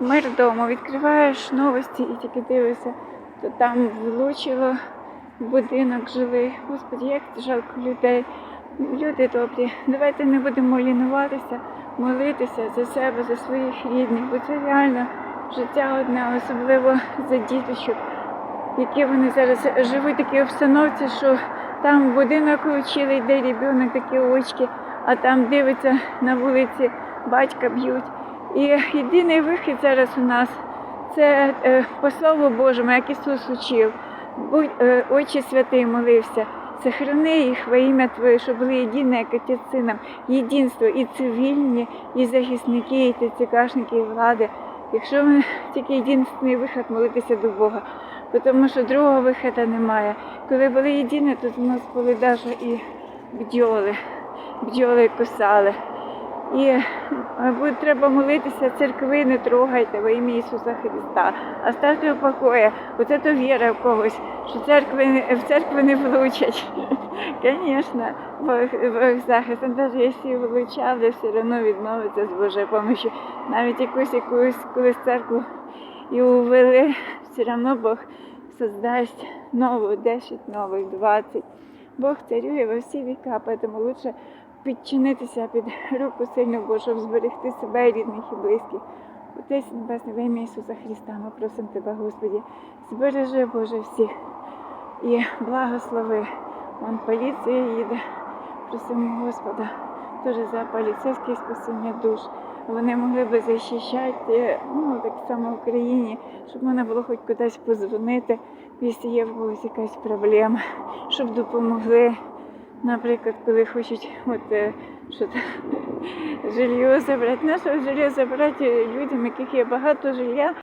Мир вдома. Відкриваєш новості і тільки дивишся, то там влучило будинок жилий. Господи, як жалко людей. Люди добрі, давайте не будемо лінуватися, молитися за себе, за своїх рідних, бо це реально життя одне, особливо за діточок, які вони зараз живуть в такій обстановці, що там будинок влучили, йде ребенок, такі очки, а там дивиться на вулиці, батька б'ють. І єдиний вихід зараз у нас це е, по Слову Божому, як Ісус учив. Будь е, Отче святий молився. Сохрани їх во ім'я Твоє, щоб були єдині, як отець сином, єдинство і цивільні, і захисники, і ТЦКшники, і влади. Якщо ми тільки єдиний вихід молитися до Бога, тому що другого виходу немає. Коли були єдині, то у нас були навіть і бджоли, бджоли кусали. І е, треба молитися, церкви не трогайте во ім'я Ісуса Христа. Оставте в покої. Оце то віра в когось, що церкви в церкви не влучать. Звісно, Бог, захист. Навіть якщо влучали, все одно відновиться з Божою допомогою. Навіть якусь якусь колись церкву і увели, все одно Бог создасть нову, 10 нових, 20. Бог царює во всі віка, тому лучше підчинитися під руку сильну Божу, зберегти себе і рідних і близьких. Отець Небесний, во ім'я Ісуса Христа, ми просимо Тебе, Господі, збережи, Боже, всіх і благослови. Вон поліція їде, просимо Господа, теж за поліцейське спасіння душ. Вони могли би захищати, ну так само в Україні, щоб можна було хоч кудись позвонити, якщо є в когось якась проблема, щоб допомогли. Наприклад, коли хочуть от, е, що жилье забрати, наше жилье забрати людям, яких є багато жилья,